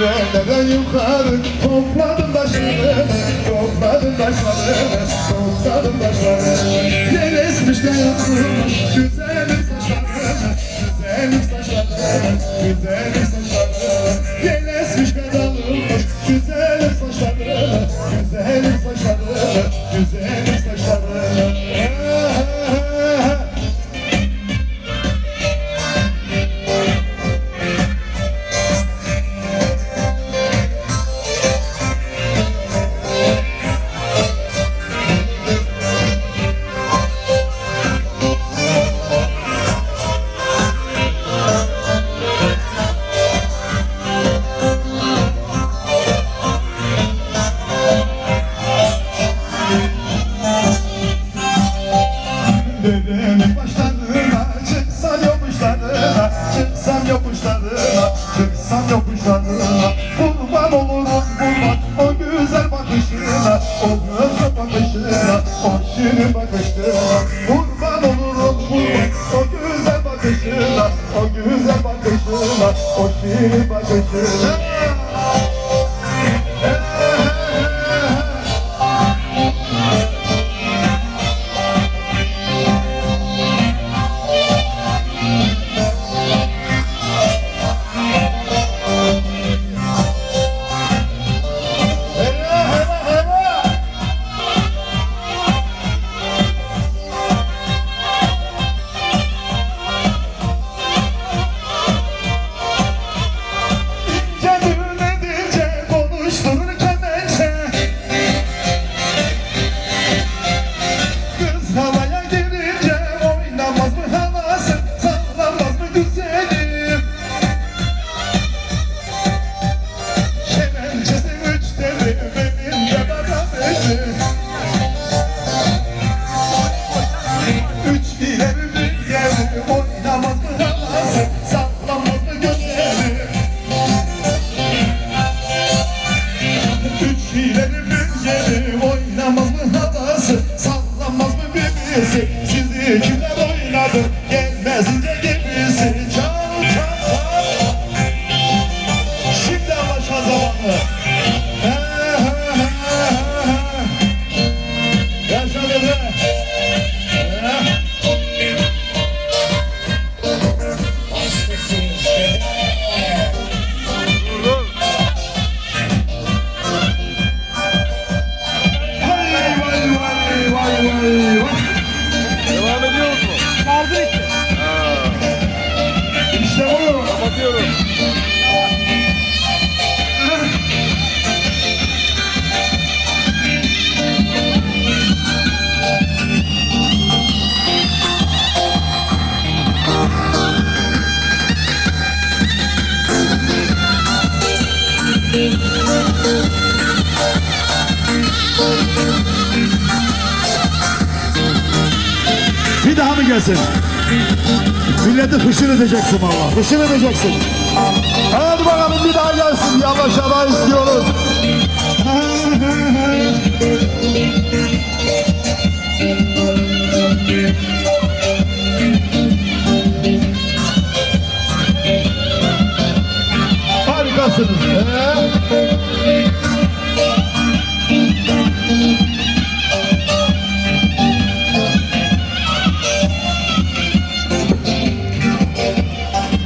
Nereden yukarı topladım taşları Topladım taşları Topladım taşları. Yer esmiş de yatılmış Güzelim saçları Güzelim saçları Güzelim saçları şirin bakışına Kurban olurum kurban O güzel bakışına O güzel bakışına şirin bakışına Üç ileri bir geri oynamaz mı havası Sallanmaz mı birisi Sizi Bir daha mı gelsin? Milleti fışır edeceksin valla. Fışır edeceksin. Hadi bakalım bir daha gelsin. Yavaş yavaş istiyoruz.